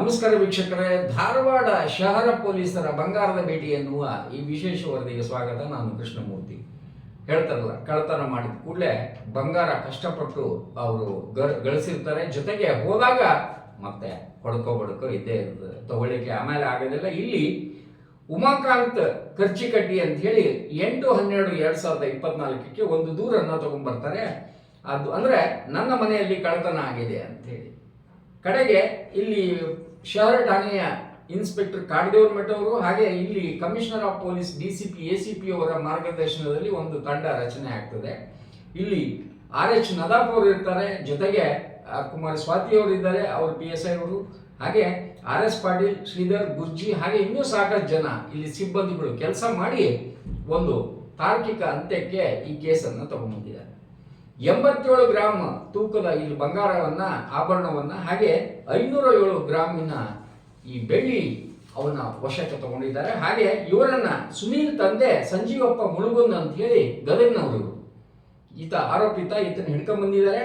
ನಮಸ್ಕಾರ ವೀಕ್ಷಕರೇ, ಧಾರವಾಡ ಶಹರ ಪೊಲೀಸರ ಬಂಗಾರದ ಭೇಟಿ ಎನ್ನುವ ಈ ವಿಶೇಷ ವರದಿಗೆ ಸ್ವಾಗತ. ನಾನು ಕೃಷ್ಣಮೂರ್ತಿ. ಹೇಳ್ತಾರಲ್ಲ ಕಳ್ತನ ಮಾಡಿದ ಕೂಡಲೇ ಬಂಗಾರ ಕಷ್ಟಪಟ್ಟು ಅವರು ಗಳಿಸಿರ್ತಾರೆ. ಜೊತೆಗೆ ಹೋದಾಗ ಮತ್ತೆ ಹೊಡ್ಕೋ ಬಡ್ಕೋ ಇದ್ದೇ ಇರ್ತದೆ ತಗೊಳ್ಳಿಕ್ಕೆ ಆಮೇಲೆ ಆಗೋದಿಲ್ಲ. ಇಲ್ಲಿ ಉಮಾಕಾಂತ್ ಕರ್ಚಿಕಟ್ಟಿ ಅಂತ ಹೇಳಿ ಎಂಟು ಹನ್ನೆರಡು ಎರಡ್ ಸಾವಿರದ ಇಪ್ಪತ್ನಾಲ್ಕಕ್ಕೆ ಒಂದು ದೂರನ್ನ ತಗೊಂಡ್ಬರ್ತಾರೆ. ಅದು ಅಂದ್ರೆ, ನನ್ನ ಮನೆಯಲ್ಲಿ ಕಳ್ತನ ಆಗಿದೆ ಅಂತ ಹೇಳಿ. ಕಡೆಗೆ ಇಲ್ಲಿ ಶಹರ ಠಾಣೆಯ ಇನ್ಸ್ಪೆಕ್ಟರ್ ಕಾಡದೇವ್ರ ಮಠ ಅವರು ಹಾಗೆ ಇಲ್ಲಿ commissioner of police D C P A C P ಅವರ ಮಾರ್ಗದರ್ಶನದಲ್ಲಿ ಒಂದು ತಂಡ ರಚನೆ ಆಗ್ತದೆ. ಇಲ್ಲಿ ಆರ್ ಎಚ್ ನದಾಫ್ ಅವರು ಇರ್ತಾರೆ, ಜೊತೆಗೆ ಕುಮಾರ್ ಸ್ವಾತಿ ಅವರು ಇದ್ದಾರೆ, ಅವರು ಪಿ ಎಸ್ ಐ ಅವರು. ಹಾಗೆ ಆರ್ ಎಸ್ ಪಾಟೀಲ್, ಶ್ರೀಧರ್, ಗುರ್ಜಿ ಹಾಗೆ ಇನ್ನೂ ಸಾಕಷ್ಟು ಜನ ಇಲ್ಲಿ ಸಿಬ್ಬಂದಿಗಳು ಕೆಲಸ ಮಾಡಿ ಒಂದು ತಾರ್ಕಿಕ ಅಂತ್ಯಕ್ಕೆ ಈ ಕೇಸನ್ನು ತಗೊಂಡ್ಬಂದಿದ್ದಾರೆ. ಎಂಬತ್ತೇಳು ಗ್ರಾಮ್ ತೂಕದ ಇಲ್ಲಿ ಬಂಗಾರವನ್ನ, ಆಭರಣವನ್ನ, ಹಾಗೆ ಐನೂರ ಏಳು ಗ್ರಾಮಿನ ಈ ಬೆಳ್ಳಿ ಅವನ ವಶಕ್ಕೆ ತಗೊಂಡಿದ್ದಾರೆ. ಹಾಗೆ ಇವರನ್ನ ಸುನೀಲ್ ತಂದೆ ಸಂಜೀವಪ್ಪ ಮುಳುಗುಂದ್ ಅಂತ ಹೇಳಿ ಗದಗ್ನವರು. ಈತ ಆರೋಪಿತ, ಈತನ ಹಿಡ್ಕೊಂಡ್ ಬಂದಿದ್ದಾರೆ.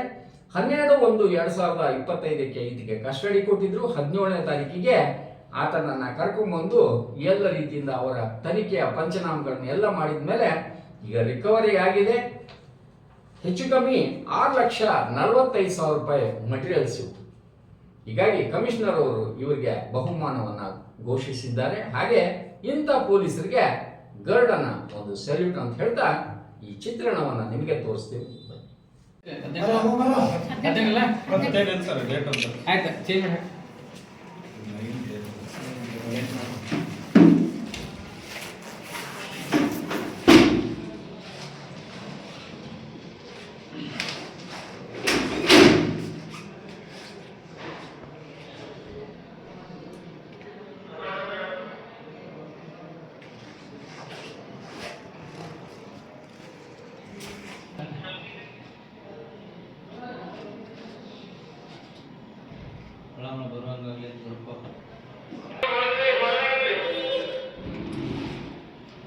ಹನ್ನೆರಡು ಒಂದು ಎರಡ್ ಸಾವಿರದ ಇಪ್ಪತ್ತೈದಕ್ಕೆ ಈತಗೆ ಕಸ್ಟಡಿ ಕೊಟ್ಟಿದ್ರು. ಹದಿನೇಳನೇ ತಾರೀಕಿಗೆ ಆತನನ್ನ ಕರ್ಕೊಂಡ್ಬಂದು ಎಲ್ಲ ರೀತಿಯಿಂದ ಅವರ ತನಿಖೆಯ ಪಂಚನಾಮಗಳನ್ನ ಎಲ್ಲ ಮಾಡಿದ ಮೇಲೆ ಈಗ ರಿಕವರಿ ಆಗಿದೆ. ಹೆಚ್ಚು ಕಮ್ಮಿ ಆರು ಲಕ್ಷ ನಲವತ್ತೈದು ಸಾವಿರ ರೂಪಾಯಿ ಮಟೀರಿಯಲ್ಸ್ ಸಿಕ್ತು. ಹೀಗಾಗಿ ಕಮಿಷನರ್ ಅವರು ಇವರಿಗೆ ಬಹುಮಾನವನ್ನ ಘೋಷಿಸಿದ್ದಾರೆ. ಹಾಗೆ ಇಂಥ ಪೊಲೀಸರಿಗೆ ಗರ್ಡನ ಒಂದು ಸೆಲ್ಯೂಟ್ ಅಂತ ಹೇಳ್ತಾ ಈ ಚಿತ್ರಣವನ್ನ ನಿಮಗೆ ತೋರಿಸ್ತೀವಿ ಆಯ್ತು ಚೇಂಜ್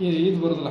ಇದು ಇದು ಬರೋದಿಲ್ಲ